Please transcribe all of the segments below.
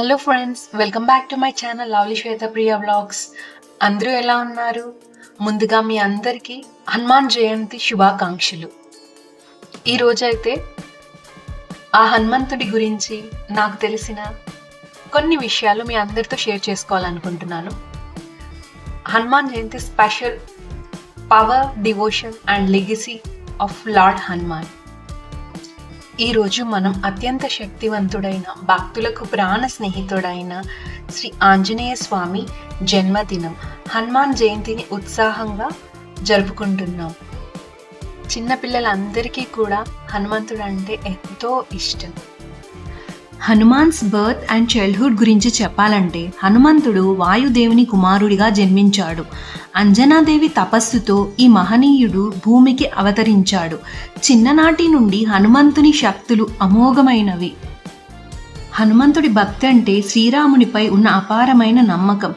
Hello friends welcome back to my channel lovely Shweta Priya blogs అందరూ ఎలా ఉన్నారు? ముందుగా మీ అందరికీ హనుమాన్ జయంతి శుభాకాంక్షలు. ఈరోజైతే ఆ హనుమంతుడి గురించి నాకు తెలిసిన కొన్ని విషయాలు మీ అందరితో షేర్ చేసుకోవాలనుకుంటున్నాను. Hanuman Jayanti special power devotion and legacy of lord Hanuman. ఈరోజు మనం అత్యంత శక్తివంతుడైన భక్తులకు ప్రాణ స్నేహితుడైన శ్రీ ఆంజనేయ స్వామి జన్మదినం హనుమాన్ జయంతిని ఉత్సాహంగా జరుపుకుంటున్నాం. చిన్నపిల్లలందరికీ కూడా హనుమంతుడు అంటే ఎంతో ఇష్టం. హనుమాన్స్ బర్త్ అండ్ చైల్డ్హుడ్ గురించి చెప్పాలంటే హనుమంతుడు వాయుదేవుని కుమారుడిగా జన్మించాడు. అంజనాదేవి తపస్సుతో ఈ మహనీయుడు భూమికి అవతరించాడు. చిన్ననాటి నుండి హనుమంతుని శక్తులు అమోఘమైనవి. హనుమంతుడి భక్తి అంటే శ్రీరామునిపై ఉన్న అపారమైన నమ్మకం.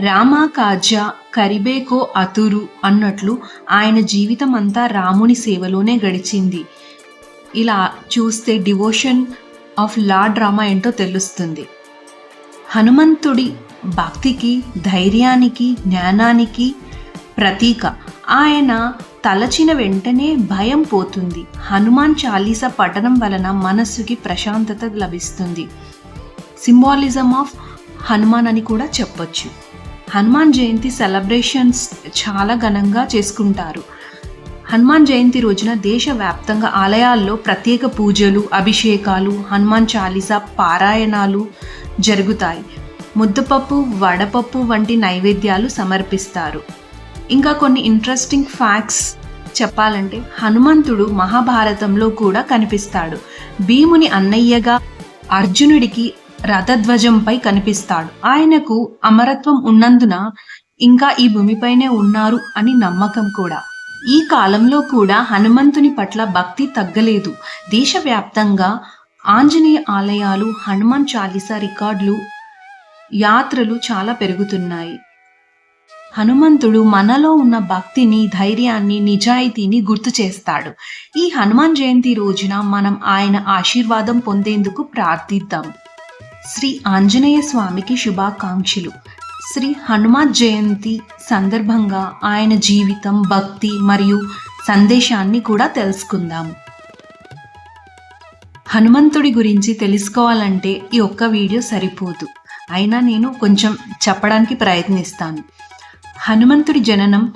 రామ కాజా కరిబేకో అతురు అన్నట్లు ఆయన జీవితం అంతా రాముని సేవలోనే గడిచింది. ఇలా చూస్తే డివోషన్ ఆఫ్ లార్డ్ రామా ఏంటో తెలుస్తుంది. హనుమంతుడి భక్తికి ధైర్యానికి జ్ఞానానికి ప్రతీక. ఆయన తలచిన వెంటనే భయం పోతుంది. హనుమాన్ చాలీస పఠనం వలన మనస్సుకి ప్రశాంతత లభిస్తుంది. సింబాలిజం ఆఫ్ హనుమాన్ అని కూడా చెప్పొచ్చు. హనుమాన్ జయంతి సెలబ్రేషన్స్ చాలా ఘనంగా చేసుకుంటారు. హనుమాన్ జయంతి రోజున దేశవ్యాప్తంగా ఆలయాల్లో ప్రత్యేక పూజలు అభిషేకాలు హనుమాన్ చాలీసా పారాయణాలు జరుగుతాయి. ముద్దపప్పు వడపప్పు వంటి నైవేద్యాలు సమర్పిస్తారు. ఇంకా కొన్ని ఇంట్రెస్టింగ్ ఫ్యాక్ట్స్ చెప్పాలంటే హనుమంతుడు మహాభారతంలో కూడా కనిపిస్తాడు. భీముని అన్నయ్యగా అర్జునుడికి రథధ్వజంపై కనిపిస్తాడు. ఆయనకు అమరత్వం ఉన్నందున ఇంకా ఈ భూమిపైనే ఉన్నారు అని నమ్మకం కూడా. ఈ కాలంలో కూడా హనుమంతుని పట్ల భక్తి తగ్గలేదు. దేశవ్యాప్తంగా ఆంజనేయ ఆలయాలు హనుమాన్ చాలీసా రికార్డులు యాత్రలు చాలా పెరుగుతున్నాయి. హనుమంతుడు మనలో ఉన్న భక్తిని ధైర్యాన్ని నిజాయితీని గుర్తు చేస్తాడు. ఈ హనుమాన్ జయంతి రోజున మనం ఆయన ఆశీర్వాదం పొందేందుకు ప్రార్థిద్దాం. శ్రీ ఆంజనేయ స్వామికి శుభాకాంక్షలు. శ్రీ హనుమాన్ జయంతి సందర్భంగా ఆయన జీవితం భక్తి మరియు సందేశాన్ని కూడా తెలుసుకుందాం. హనుమంతుడి గురించి తెలుసుకోవాలంటే ఈ ఒక్క వీడియో సరిపోదు. అయినా నేను కొంచెం చెప్పడానికి ప్రయత్నిస్తాను. హనుమంతుడి జననం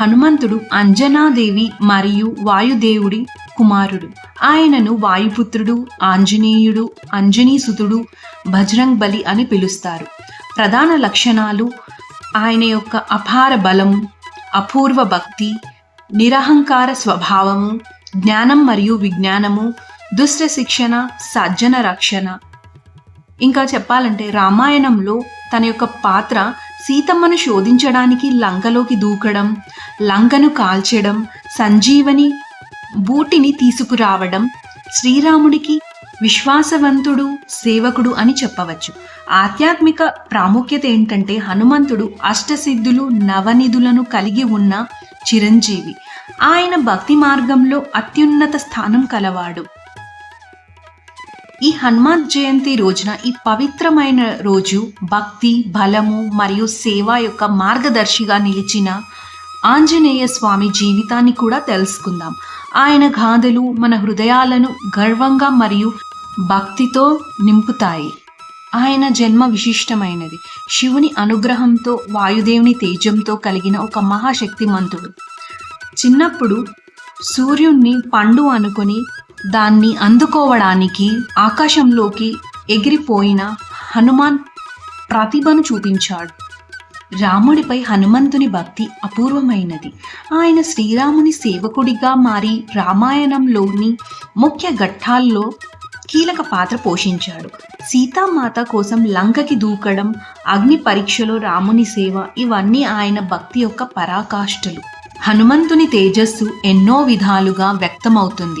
హనుమంతుడు అంజనాదేవి మరియు వాయుదేవుడి కుమారుడు. ఆయనను వాయుపుత్రుడు ఆంజనేయుడు అంజనీసుతుడు బజరంగ్ బలి అని పిలుస్తారు. ప్రధాన లక్షణాలు ఆయన యొక్క అపార బలం అపూర్వ భక్తి నిరహంకార స్వభావము జ్ఞానం మరియు విజ్ఞానము దుష్ట శిక్షణ సజ్జన రక్షణ. ఇంకా చెప్పాలంటే రామాయణంలో తన యొక్క పాత్ర సీతమ్మను శోధించడానికి లంకలోకి దూకడం లంకను కాల్చడం సంజీవని బూటిని తీసుకురావడం శ్రీరాముడికి విశ్వాసవంతుడు సేవకుడు అని చెప్పవచ్చు. ఆధ్యాత్మిక ప్రాముఖ్యత ఏంటంటే హనుమంతుడు అష్టసిద్ధులు నవనిధులను కలిగి ఉన్న చిరంజీవి. ఆయన భక్తి మార్గంలో అత్యున్నత స్థానం కలవాడు. ఈ హనుమాన్ జయంతి రోజున ఈ పవిత్రమైన రోజు భక్తి బలము మరియు సేవ యొక్క మార్గదర్శిగా నిలిచిన ఆంజనేయ స్వామి జీవితాన్ని కూడా తెలుసుకుందాం. ఆయన గాథలు మన హృదయాలను గర్వంగా మరియు భక్తితో నింపుతాయి. ఆయన జన్మ విశిష్టమైనది. శివుని అనుగ్రహంతో వాయుదేవుని తేజంతో కలిగిన ఒక మహాశక్తిమంతుడు. చిన్నప్పుడు సూర్యుణ్ణి పండు అనుకొని దాన్ని అందుకోవడానికి ఆకాశంలోకి ఎగిరిపోయిన హనుమాన్ ప్రతిభను చూపించాడు. రాముడిపై హనుమంతుని భక్తి అపూర్వమైనది. ఆయన శ్రీరాముని సేవకుడిగా మారి రామాయణంలోని ముఖ్య ఘట్టాల్లో కీలక పాత్ర పోషించాడు. సీతామాత కోసం లంకకి దూకడం అగ్ని పరీక్షలో రాముని సేవ ఇవన్నీ ఆయన భక్తి యొక్క పరాకాష్ఠలు. హనుమంతుని తేజస్సు ఎన్నో విధాలుగా వ్యక్తమవుతుంది.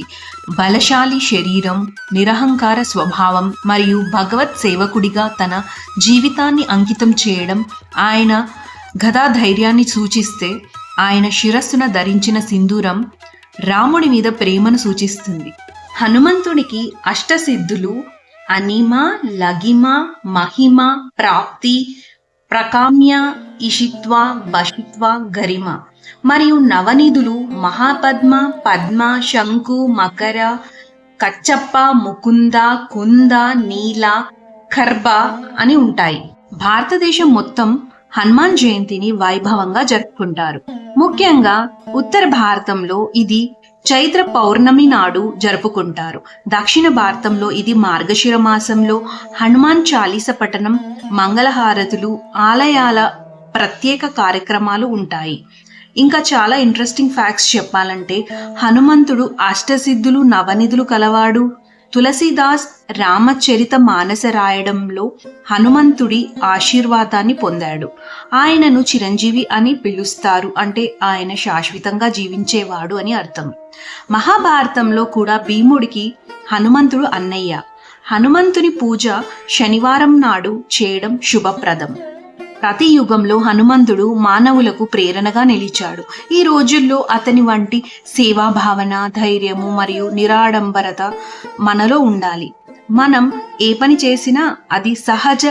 బలశాలి శరీరం నిరహంకార స్వభావం మరియు భగవత్ సేవకుడిగా తన జీవితాన్ని అంకితం చేయడం ఆయన గదా ధైర్యాన్ని సూచిస్తే ఆయన శిరస్సున ధరించిన సింధూరం రాముడి మీద ప్రేమను సూచిస్తుంది. హనుమంతునికి అష్టసిద్ధులు అనిమ లగిమ మహిమ ప్రాప్తి ప్రకామ్య ఇషిత్వ బషిత్వ గరిమ. మరియు నవనిధులు మహాపద్మ పద్మ శంకు మకర కచ్చప్ప ముకుంద కుంద నీల ఖర్బ అని ఉంటాయి. భారతదేశం మొత్తం హనుమాన్ జయంతిని వైభవంగా జరుపుకుంటారు. ముఖ్యంగా ఉత్తర భారతంలో ఇది చైత్ర పౌర్ణమి నాడు జరుపుకుంటారు. దక్షిణ భారతంలో ఇది మార్గశిర మాసంలో హనుమాన్ చాలీస పఠనం మంగళహారతులు ఆలయాల ప్రత్యేక కార్యక్రమాలు ఉంటాయి. ఇంకా చాలా ఇంట్రెస్టింగ్ ఫ్యాక్ట్స్ చెప్పాలంటే హనుమంతుడు అష్టసిద్ధులు నవనిధులు కలవాడు. తులసీదాస్ రామచరిత మానస రాయడంలో హనుమంతుడి ఆశీర్వాదాన్ని పొందాడు. ఆయనను చిరంజీవి అని పిలుస్తారు. అంటే ఆయన శాశ్వతంగా జీవించేవాడు అని అర్థం. మహాభారతంలో కూడా భీముడికి హనుమంతుడు అన్నయ్య. హనుమంతుని పూజ శనివారం నాడు చేయడం శుభప్రదం. ప్రతి యుగంలో హనుమంతుడు మానవులకు ప్రేరణగా నిలిచాడు. ఈ రోజుల్లో అతని వంటి సేవా భావన ధైర్యము మరియు నిరాడంబరత మనలో ఉండాలి. మనం ఏ పని చేసినా అది సహజ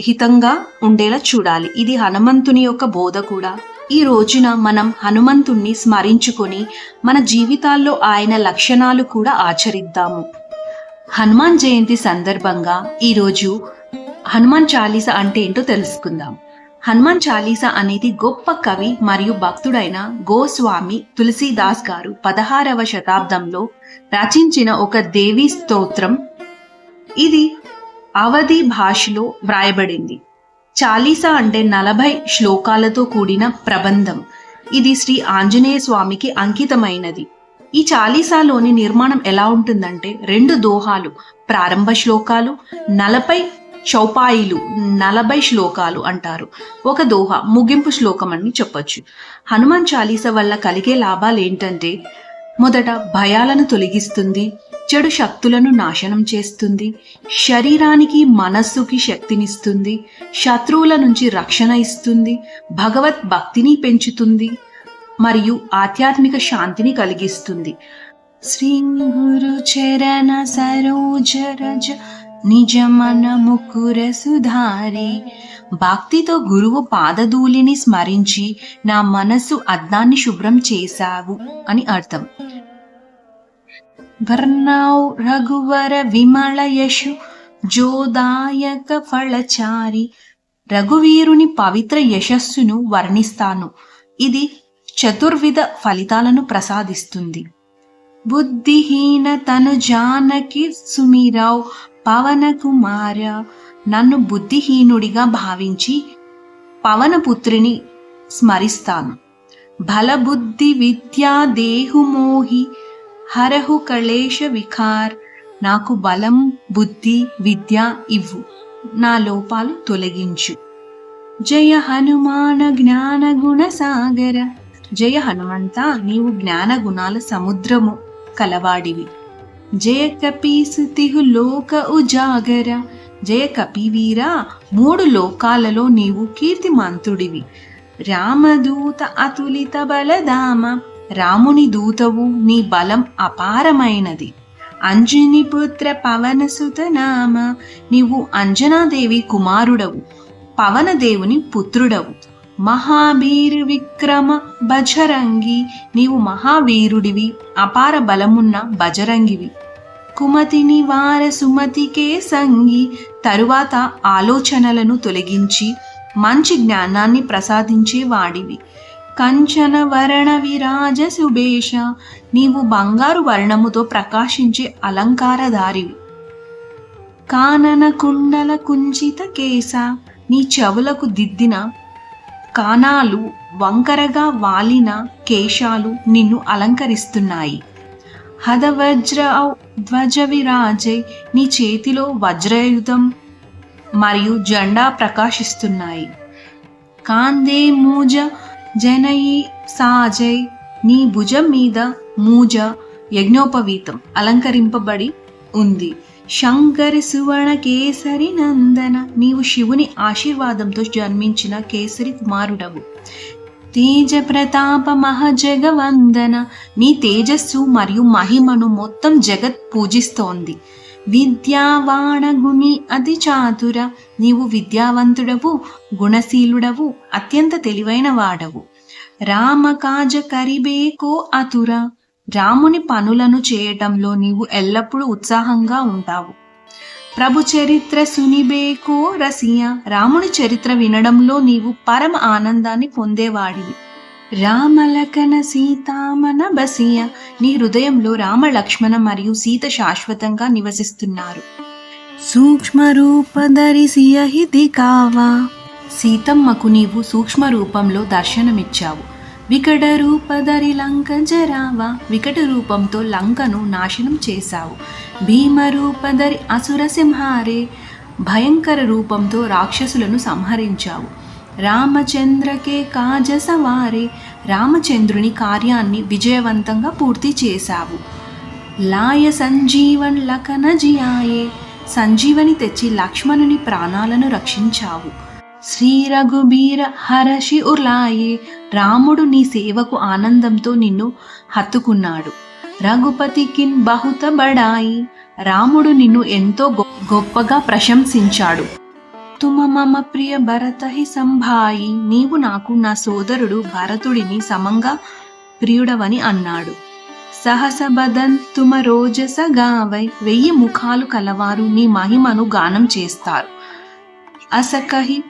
హితంగా ఉండేలా చూడాలి. ఇది హనుమంతుని యొక్క బోధ కూడా. ఈ రోజున మనం హనుమంతుణ్ణి స్మరించుకొని మన జీవితాల్లో ఆయన లక్షణాలు కూడా ఆచరిద్దాము. హనుమాన్ జయంతి సందర్భంగా ఈరోజు హనుమాన్ చాలీస అంటే ఏంటో తెలుసుకుందాం. హనుమాన్ చాలీస అనేది గొప్ప కవి మరియు భక్తుడైన గోస్వామి తులసీదాస్ గారు పదహారవ శతాబ్దంలో రచించిన ఒక దేవీ స్తోత్రం. ఇది అవధి భాషలో వ్రాయబడింది. చాలీసా అంటే నలభై శ్లోకాలతో కూడిన ప్రబంధం. ఇది శ్రీ ఆంజనేయ స్వామికి అంకితమైనది. ఈ చాలీసాలోని నిర్మాణం ఎలా ఉంటుందంటే రెండు దోహాలు ప్రారంభ శ్లోకాలు నలభై చౌపాయిలు నలభై శ్లోకాలు అంటారు. ఒక దోహ ముగింపు శ్లోకం అని చెప్పొచ్చు. హనుమాన్ చాలీస వల్ల కలిగే లాభాలు ఏంటంటే మొదట భయాలను తొలగిస్తుంది చెడు శక్తులను నాశనం చేస్తుంది శరీరానికి మనస్సుకి శక్తినిస్తుంది శత్రువుల నుంచి రక్షణ ఇస్తుంది భగవత్ భక్తిని పెంచుతుంది మరియు ఆధ్యాత్మిక శాంతిని కలిగిస్తుంది. శ్రీ గురు చరణ సరోజ రజ నిజ మన కురసుధారి. భక్తితో గురువు పాదధూళిని స్మరించి నా మనసు అద్దాన్ని శుభ్రం చేశావు అని అర్థం. వర్ణౌ రఘువర విమళ యశు జోదాయక ఫళచారి రఘువీరుని పవిత్ర యశస్సును వర్ణిస్తాను. ఇది చతుర్విధ ఫలితాలను ప్రసాదిస్తుంది. బుద్ధిహీన తను జానకి సుమీరావు పవన కుమార నన్ను బుద్ధిహీనుడిగా భావించి పవనపుత్రిని స్మరిస్తాను. బలబుద్ధి విద్యా దేహుమోహి హరహు కళేశ వికార్ నాకు బలం బుద్ధి విద్య ఇవ్వు. నా లోపాలు తొలగించు. జయ హనుమాన జ్ఞాన గుణ సాగర. జయ హనుమంత నీవు జ్ఞాన గుణాల సముద్రము కలవాడివి. జయ కపీసుతిహు లోక ఉజాగర. జయ కపివీరా మూడు లోకాలలో నీవు కీర్తిమంతుడివి. రామదూత అతులిత బలధామ రాముని దూతవు నీ బలం అపారమైనది. అంజని పుత్ర పవనసుత నామ నీవు అంజనాదేవి కుమారుడవు పవనదేవుని పుత్రుడవు. మహావీరు విక్రమ బజరంగి నీవు మహావీరుడివి అపార బలమున్న బజరంగివి. కుమతిని వార సుమతికే సంగి తరువాత ఆలోచనలను తొలగించి మంచి జ్ఞానాన్ని ప్రసాదించే వాడివి. కంచన వరణ విరాజ సుభేష నీవు బంగారు వర్ణముతో ప్రకాశించే అలంకారధారివి. కానన కుండల కుంచిత కేశ నీ చెవులకు దిద్దిన కానాలు వంకరగా వాలిన కేశాలు నిన్ను అలంకరిస్తున్నాయి. హదవజ్ర ధ్వజ విరాజై నీ చేతిలో వజ్రయుధం మరియు జెండా ప్రకాశిస్తున్నాయి. కాందే మూజ జనయి సాజై నీ భుజం మీద మూజ యజ్ఞోపవీతం అలంకరింపబడి ఉంది. శంకరి సువర్ణ కేసరి నందన నీవు శివుని ఆశీర్వాదంతో జన్మించిన కేసరి కుమారుడవు. తేజ ప్రతాప మహజగవందన. నీ తేజస్సు మరియు మహిమను మొత్తం జగత్ పూజిస్తోంది. విద్యావాణగుని అతి చాతుర నీవు విద్యావంతుడవు గుణశీలుడవు అత్యంత తెలివైన వాడవు. రామకాజ కరిబేకో అతుర. రాముని పనులను చేయటంలో నీవు ఎల్లప్పుడూ ఉత్సాహంగా ఉంటావు. ప్రభు చరిత్ర సునిబేకో రసియ రాముని చరిత్ర వినడంలో నీవు పరమ ఆనందాన్ని పొందేవాడివి. రామలకన సీతామన బసియ నీ హృదయంలో రామ లక్ష్మణ మరియు సీత శాశ్వతంగా నివసిస్తున్నారు. సూక్ష్మ రూపధరిసియహితి కావా? సీతమ్మకు నీవు సూక్ష్మ రూపంలో దర్శనమిచ్చావు. వికట రూపధరి లంక జరావా వికట రూపంతో లంకను నాశనం చేశావు. భీమ రూపధరి అసుర సింహారే భయంకర రూపంతో రాక్షసులను సంహరించావు. రామచంద్రకే కాజసవారే రామచంద్రుని కార్యాన్ని విజయవంతంగా పూర్తి చేశావు. లాయ సంజీవన్ లకనజియాయే సంజీవని తెచ్చి లక్ష్మణుని ప్రాణాలను రక్షించావు. శ్రీ రఘుబీర హరషి ఉర్లాయే రాముడు నీ సేవకు ఆనందంతో నిన్ను హత్తుకున్నాడు. రఘుపతికిన్ బహుత బడాయి రాముడు నిన్ను ఎంతో గొప్పగా ప్రశంసించాడు. తుమ మమ ప్రియ భరతహి సంభాయి నీవు నాకు నా సోదరుడు భరతుడిని సమంగా ప్రియుడవని అన్నాడు. సహస బదన్ తుమ రోజస గావై వెయ్యి ముఖాలు కలవారు నీ మహిమను గానం చేస్తారు. అసకహి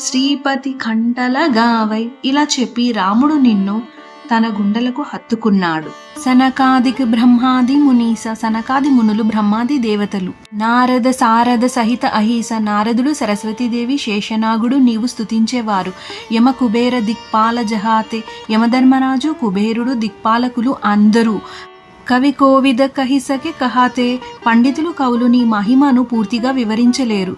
శ్రీపతి కంటల గావై ఇలా చెప్పి రాముడు నిన్ను తన గుండెలకు హత్తుకున్నాడు. సనకాదికి బ్రహ్మాది మునీస సనకాది మునులు బ్రహ్మాది దేవతలు. నారద సారద సహిత అహీస నారదుడు సరస్వతీదేవి శేషనాగుడు నీవు స్తుతించేవారు. యమ కుబేర దిక్పాల జహాతే యమధర్మరాజు కుబేరుడు దిక్పాలకులు అందరూ. కవి కోవిద కహిసకి కహాతే పండితులు కవులు నీ మహిమను పూర్తిగా వివరించలేరు.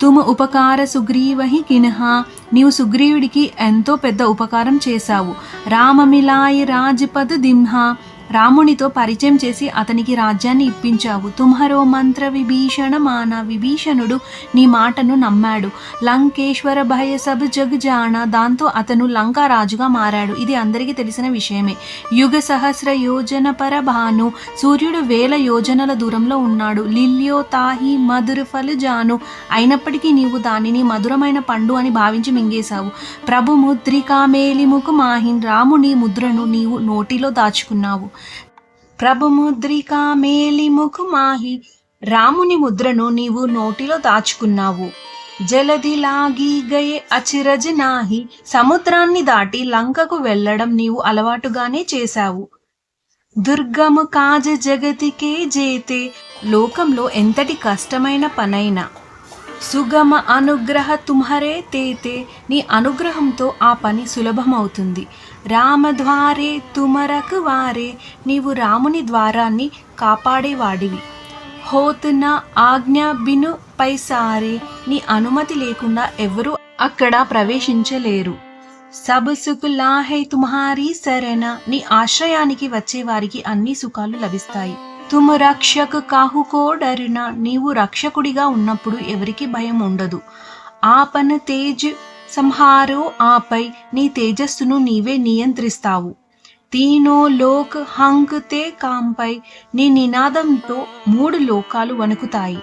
తుమ ఉపకార సుగ్రీవహి కినహా. నీవు సుగ్రీవుడికి ఎంతో పెద్ద ఉపకారం చేశావు. రామమిలాయి రాజపద దింహా రామునితో పరిచయం చేసి అతనికి రాజ్యాన్ని ఇప్పించావు. తుమ్హరో మంత్ర విభీషణ మాన విభీషణుడు నీ మాటను నమ్మాడు. లంకేశ్వర భయ సబ్ జగ్ జాన దాంతో అతను లంకా రాజుగా మారాడు. ఇది అందరికీ తెలిసిన విషయమే. యుగ సహస్ర యోజన పరభాను సూర్యుడు వేల యోజనల దూరంలో ఉన్నాడు. లిల్యో తాహి మధుర ఫలు జాను. అయినప్పటికీ నీవు దానిని మధురమైన పండు అని భావించి మింగేశావు. ప్రభు ముద్రికా మేలిముకు మాహిన్ రాముని ముద్రను నీవు నోటిలో దాచుకున్నావు. ప్రభు ముద్రికా మేలి మాహి రాముని ముద్రను నీవు నోటిలో దాచుకున్నావు. జలది లాగి గయే అచిరజ్ నాహి సముద్రాన్ని దాటి లంకకు వెళ్ళడం నీవు అలవాటుగానే చేశావు. దుర్గము కాజ జగతికే జేతే లోకంలో ఎంతటి కష్టమైన పనైనా సుగమ అనుగ్రహ తుమ్హరే తేతే నీ అనుగ్రహంతో ఆ పని సులభమవుతుంది. రామద్వారే తుమరకు వారే. నీవు రాముని ద్వారాన్ని కాపాడేవాడివి. హోత్ నా ఆజ్ఞ బిను పైసారే. నీ అనుమతి లేకుండా ఎవరు అక్కడ ప్రవేశించలేరు. సబ్ లాహే తుమ్హారీ సరేనా నీ ఆశ్రయానికి వచ్చే వారికి అన్ని సుఖాలు లభిస్తాయి. తుమ్ రక్షక్ కాహుకో డరిన నీవు రక్షకుడిగా ఉన్నప్పుడు ఎవరికి భయం ఉండదు. ఆపన తేజ్ సంహారో ఆపై నీ తేజస్సును నీవే నియంత్రిస్తావు. తీనో లోక్ హంక్ తే కాంపై నీ నినాదంతో మూడు లోకాలు వణుకుతాయి.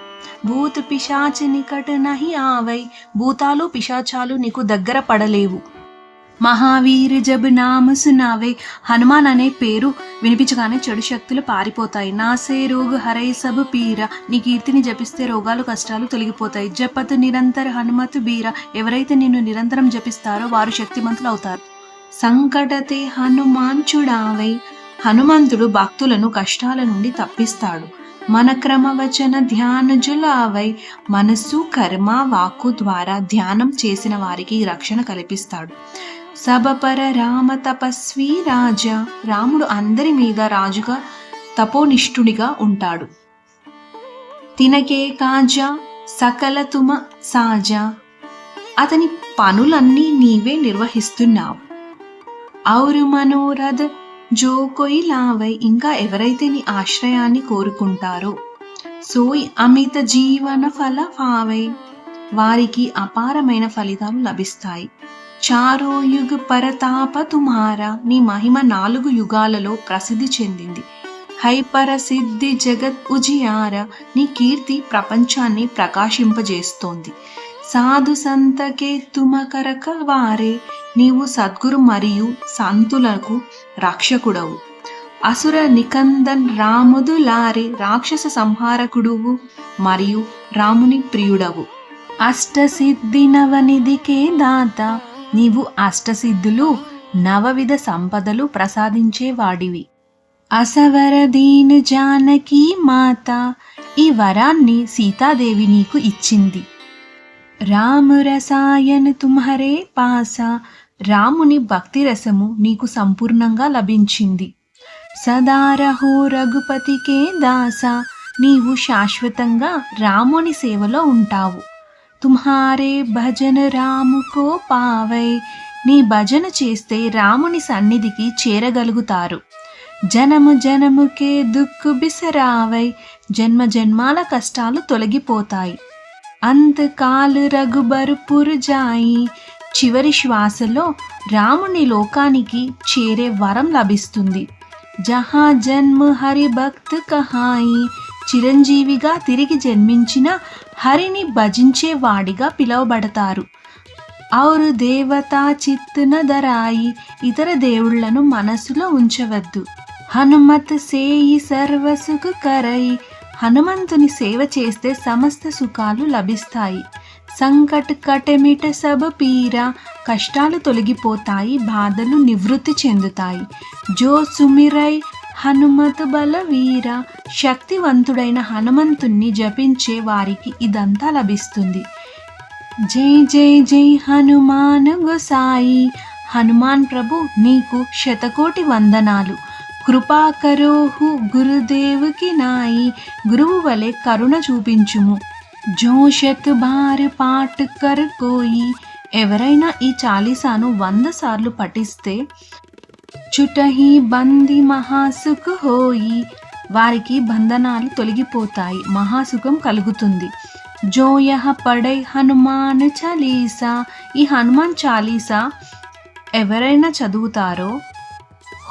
భూత్ పిశాచి నికట నహి ఆవై భూతాలు పిశాచాలు నీకు దగ్గర పడలేవు. మహావీర్ జబ్ నామ సునావే. హనుమాన్ అనే పేరు వినిపించగానే చెడు శక్తులు పారిపోతాయి. నాసే రోగ్ హరై సబ్ పీర. నీ కీర్తిని జపిస్తే రోగాలు కష్టాలు తొలగిపోతాయి. జపత్ నిరంతర హనుమతు బీర. ఎవరైతే నిన్ను నిరంతరం జపిస్తారో వారు శక్తిమంతులు అవుతారు. సంకటతే హనుమాన్ చుడావై. హనుమంతుడు భక్తులను కష్టాల నుండి తప్పిస్తాడు. మన క్రమవచన ధ్యానజులావై మనస్సు కర్మ వాక్కు ద్వారా ధ్యానం చేసిన వారికి రక్షణ కల్పిస్తాడు. సభపర రామ తపస్వి రాజా రాముడు అందరి మీద రాజుగా తపోనిష్ఠుడిగా ఉంటాడు. తినకే కాజా సకల తుమ సాజా. అతని పనులన్నీ నీవే నిర్వహిస్తున్నావు. ఔరు మనోరథ జో కొయి లావై ఇంకా ఎవరైతే నీ ఆశ్రయాన్ని కోరుకుంటారో సోయ్ అమిత జీవన ఫల ఫావై వారికి అపారమైన ఫలితాలు లభిస్తాయి. చారో యుగ పరతాప తుమారా నీ మహిమ నాలుగు యుగాలలో ప్రసిద్ధి చెందింది. హైపరసిద్ధి జగత్ ఉజియార నీ కీర్తి ప్రపంచాన్ని ప్రకాశింపజేస్తోంది. సాధు సంతకే తుమకరక వారే నీవు సద్గురు మరియు సంతులకు రక్షకుడవు. అసుర నికందన్ రాముదులారే రాక్షస సంహారకుడువు మరియు రాముని ప్రియుడవు. అష్టసిద్ధి నవనిధికే దాత నీవు అష్టసిద్ధులు నవవిధ సంపదలు ప్రసాదించేవాడివి. అసవరదీన్ జానకి మాత ఈ వరాన్ని సీతాదేవి నీకు ఇచ్చింది. రామురసాయన్ తుమ్హరే పాస రాముని భక్తి రసము నీకు సంపూర్ణంగా లభించింది. సదారహో రఘుపతికే దాస నీవు శాశ్వతంగా రాముని సేవలో ఉంటావు. తుమ్హారే భజన రాముకో పావై నీ భజన చేస్తే రాముని సన్నిధికి చేరగలుగుతారు. జనము జనముకే దుక్కు బిసరావై. జన్మ జన్మాల కష్టాలు తొలగిపోతాయి. అంతకాలు రఘుబరు పురుజాయి చివరి శ్వాసలో రాముని లోకానికి చేరే వరం లభిస్తుంది. జహా జన్మ హరి భక్త్ కహాయి. చిరంజీవిగా తిరిగి జన్మించిన హరిని భజించే వాడిగా పిలువబడతారు. ఔరు దేవతా చిత్తున ధరాయి ఇతర దేవుళ్ళను మనసులో ఉంచవద్దు. హనుమత్ సేయి సర్వసుఖ కరై హనుమంతుని సేవ చేస్తే సమస్త సుఖాలు లభిస్తాయి. సంకట్ కటమిట సబ పీర. కష్టాలు తొలగిపోతాయి. బాధలు నివృత్తి చెందుతాయి. జో సుమిరై హనుమత్ బలవీర శక్తివంతుడైన హనుమంతుణ్ణి జపించే వారికి ఇదంతా లభిస్తుంది. జై జై జై హనుమాన్ గోసాయి. హనుమాన్ ప్రభు నీకు శతకోటి వందనాలు. కృపాకరోహు గురుదేవుకి నాయి. గురువు వలె కరుణ చూపించుము. జోషత్ బార్ పాట్ కర్ కోయి. ఎవరైనా ఈ చాలీసాను వంద సార్లు పఠిస్తే చుటహి బంది మహాసుఖ హోయి వారికి బంధనాలు తొలగిపోతాయి మహాసుఖం కలుగుతుంది. జోయహ పడై హనుమాన్ చాలీసా. ఈ హనుమాన్ చాలీసా ఎవరైనా చదువుతారో?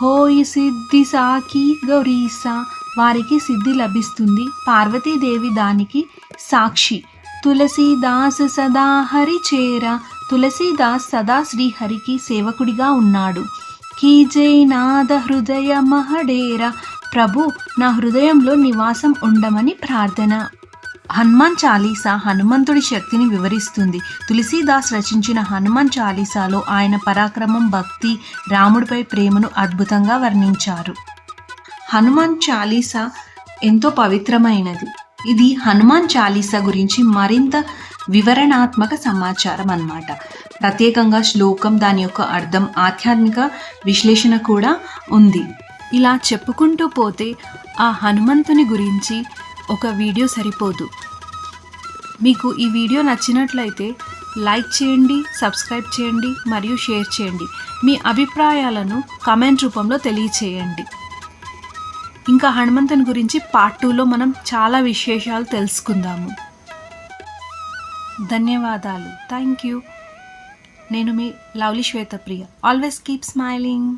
హోయి సిద్ధి సాకి గౌరీసా. వారికి సిద్ధి లభిస్తుంది. పార్వతీదేవి దానికి సాక్షి. తులసీదాస్ సదా హరి చేర తులసీదాస్ సదా శ్రీహరికి సేవకుడిగా ఉన్నాడు. కీజైనాద హృదయ మహడేర. ప్రభు నా హృదయంలో నివాసం ఉండమని ప్రార్థన. హనుమాన్ చాలీసా హనుమంతుడి శక్తిని వివరిస్తుంది. తులసీదాస్ రచించిన హనుమాన్ చాలీసాలో ఆయన పరాక్రమం భక్తి రాముడిపై ప్రేమను అద్భుతంగా వర్ణించారు. హనుమాన్ చాలీసా ఎంతో పవిత్రమైనది. ఇది హనుమాన్ చాలీసా గురించి మరింత వివరణాత్మక సమాచారం అన్నమాట ప్రత్యేకంగా శ్లోకం దాని యొక్క అర్థం ఆధ్యాత్మిక విశ్లేషణ కూడా ఉంది. ఇలా చెప్పుకుంటూ పోతే ఆ హనుమంతుని గురించి ఒక వీడియో సరిపోదు. మీకు ఈ వీడియో నచ్చినట్లయితే లైక్ చేయండి సబ్స్క్రైబ్ చేయండి మరియు షేర్ చేయండి. మీ అభిప్రాయాలను కమెంట్ రూపంలో తెలియచేయండి. ఇంకా హనుమంతుని గురించి పార్ట్ టూలో మనం చాలా విశేషాలు తెలుసుకుందాము. ధన్యవాదాలు. Thank you. నేను మీ lovely Shwetapriya always keep smiling